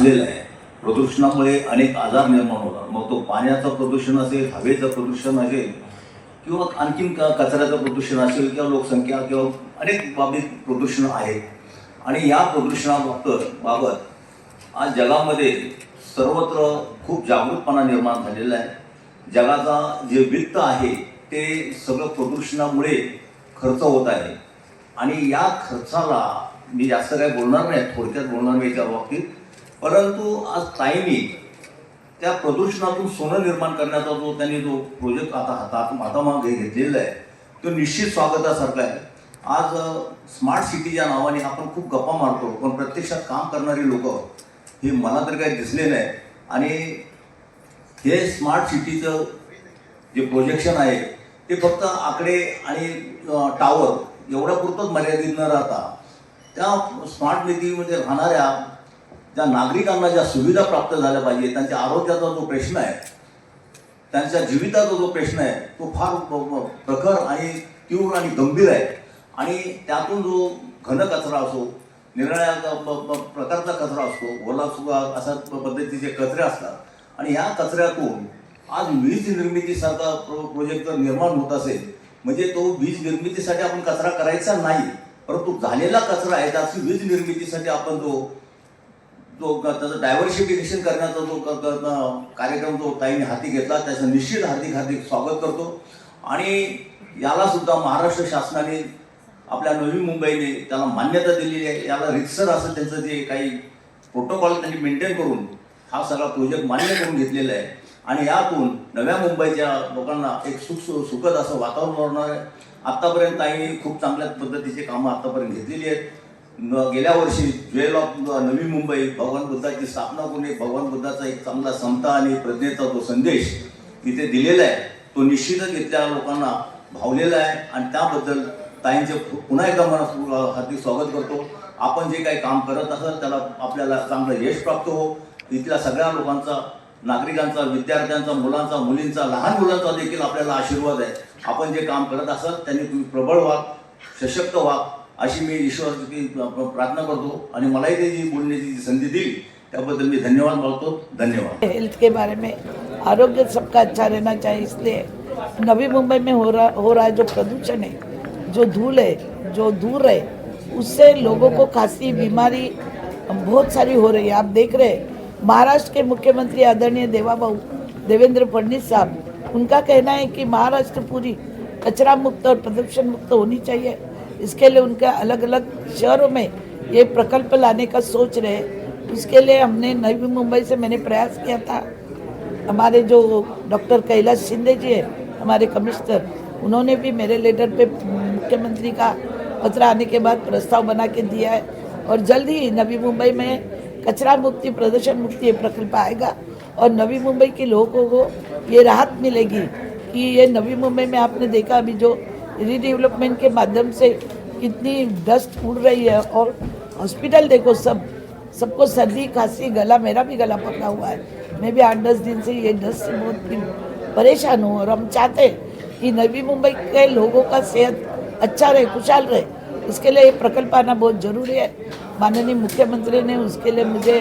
साचलेला आहे. प्रदूषणामुळे अनेक आजार निर्माण होतात. मग तो पाण्याचं प्रदूषण असेल हवेचं प्रदूषण असेल किंवा आणखीन का कचऱ्याचं प्रदूषण असेल किंवा लोकसंख्या किंवा अनेक बाबतीत प्रदूषण आहे. आणि या प्रदूषणाबाबत बाबत आज जगामध्ये सर्वत्र खूप जागरूकपणा निर्माण झालेला आहे. जगाचा जे वित्त आहे ते सगळं प्रदूषणामुळे खर्च होत आहे. आणि या खर्चाला मी जास्त काही बोलणार नाही थोडक्यात बोलणार नाही याच्या बाबतीत. परंतु आज ताईंनी त्या प्रदूषणातून सोनं निर्माण करण्याचा जो त्यांनी जो प्रोजेक्ट आता हातात हातामागे घेतलेला आहे तो निश्चित स्वागतासारखा आहे. आज स्मार्ट सिटीच्या नावाने आपण खूप गप्पा मारतो पण प्रत्यक्षात काम करणारी लोक हे मला तर काही दिसले नाही. आणि हे स्मार्ट सिटीचं जे प्रोजेक्शन आहे ते फक्त आकडे आणि टावर एवढ्यापुरतंच मर्यादित न राहता त्या स्मार्ट निधीमध्ये राहणाऱ्या त्या नागरिकांना ज्या सुविधा प्राप्त झाल्या पाहिजे त्यांच्या आरोग्याचा जो प्रश्न आहे त्यांच्या जीविताचा जो प्रश्न आहे तो फार प्रखर आणि तीव्र आणि गंभीर आहे. आणि त्यातून जो घन कचरा असो निराळ्या प- प- प्रकारचा कचरा असतो ओला सुगा अशा प- पद्धतीचे कचरे असतात. आणि ह्या कचऱ्यातून आज वीज निर्मितीसारखा प्रो प्रोजेक्ट जर निर्माण होत असेल म्हणजे तो वीज निर्मितीसाठी आपण कचरा करायचा नाही परंतु झालेला कचरा आहे त्याची वीज निर्मितीसाठी आपण जो जो त्याचं डायव्हर्सिफिकेशन करण्याचा जो क- कार्यक्रम जो ताईने हाती घेतला. त्याचं निश्चित हार्दिक हार्दिक स्वागत करतो. आणि याला सुद्धा महाराष्ट्र शासनाने आपल्या नवी मुंबईने त्याला मान्यता दिलेली आहे. याला रिक्सर असं त्यांचं जे काही प्रोटोकॉल त्यांनी मेंटेन करून हा सगळा प्रोजेक्ट मान्य करून घेतलेला आहे. आणि यातून नव्या मुंबईच्या लोकांना एक सुख सुखद असं वातावरण होणार आहे. आत्तापर्यंत ताईने खूप चांगल्या पद्धतीचे कामं आत्तापर्यंत घेतलेली आहेत. गेल्या वर्षी ज्वेल ऑफ नवी मुंबई भगवान बुद्धाची स्थापना करून एक भगवान बुद्धाचा एक चांगला समता आणि प्रज्ञेचा जो संदेश तिथे दिलेला आहे. तो निश्चितच इथल्या लोकांना भावलेला आहे आणि त्याबद्दल ताईंचे पुन्हा एकदा मनात हार्दिक स्वागत करतो. आपण जे काही काम करत असाल त्याला आपल्याला चांगलं यश प्राप्त हो. इथल्या सगळ्या लोकांचा नागरिकांचा विद्यार्थ्यांचा मुलांचा मुलींचा लहान मुलांचा देखील आपल्याला आशीर्वाद आहे. आपण जे काम करत असाल त्यांनी तुम्ही प्रबळ व्हा सशक्त व्हा. अशी मी ईश्वराची प्रार्थना करतो आणि मलाही ते जी जी संधी दिली, त्याबद्दल मी धन्यवाद मागतो धन्यवाद. हेल्थ के बारे में आरोग्य सबका अच्छा रहना चाहिए, इसलिए नवी मुंबई में हो रहा हो रहा है जो प्रदूषण है, जो धूल है, जो दूर है, उससे लोगों को खांसी, बीमारी बहुत सारी हो रही है। आप देख रहे हैं, महाराष्ट्र के मुख्यमंत्री आदरणीय देवाबाबू देवेंद्र फडणवीस साहब, उनका कहना है कि महाराष्ट्र पूरी कचरा मुक्त और प्रदूषण मुक्त होनी चाहिए। इसके लिए उनके अलग अलग शहरों में ये प्रकल्प लाने का सोच रहे उसके लिए हमने नवी मुंबई से मैंने प्रयास किया था। हमारे जो डॉक्टर कैलाश शिंदे जी है, हमारे कमिश्नर, उन्होंने भी मेरे लेटर पे मुख्यमंत्री का पत्र आने के बाद प्रस्ताव बना के दिया है। और जल्द ही नवी मुंबई में कचरा मुक्ति, प्रदूषण मुक्ति ये प्रकल्प आएगा और नवी मुंबई के लोगों को ये राहत मिलेगी कि ये नवी मुंबई में आपने देखा अभी जो रीडेवलपमेंट के माध्यम से कितनी डस्ट उड़ रही है और हॉस्पिटल देखो सब, सबको सर्दी, खांसी, गला, मेरा भी गला पकड़ा हुआ है। मैं भी आठ दस दिन से ये डस्ट से बहुत परेशान हूँ और हम चाहते हैं कि नवी मुंबई के लोगों का सेहत अच्छा रहे, खुशहाल रहे। इसके लिए ये प्रकल्प आना बहुत ज़रूरी है। माननीय मुख्यमंत्री ने उसके लिए मुझे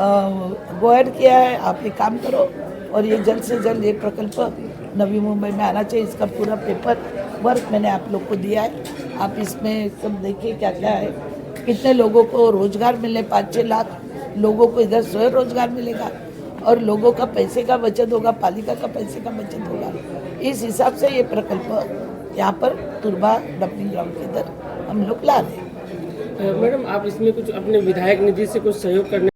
गोएड किया है, आप ये काम करो और ये जल्द से जल्द ये प्रकल्प नवी मुंबई में आना चाहिए, इसका पूरा पेपर वर्क मैंने आप लोग को दिया है। आप इसमें सब देखिए क्या क्या है। कितने लोगों को रोज़गार मिलने पाँच छः लाख लोगों को इधर स्वयं रोज़गार मिलेगा और लोगों का पैसे का बचत होगा, पालिका का पैसे का बचत होगा। इस हिसाब से ये प्रकल्प यहाँ पर तुरबा डंपिंग ग्राउंड के इधर हम लोग ला रहे हैं। मैडम, आप इसमें कुछ अपने विधायक निधि से कुछ सहयोग करने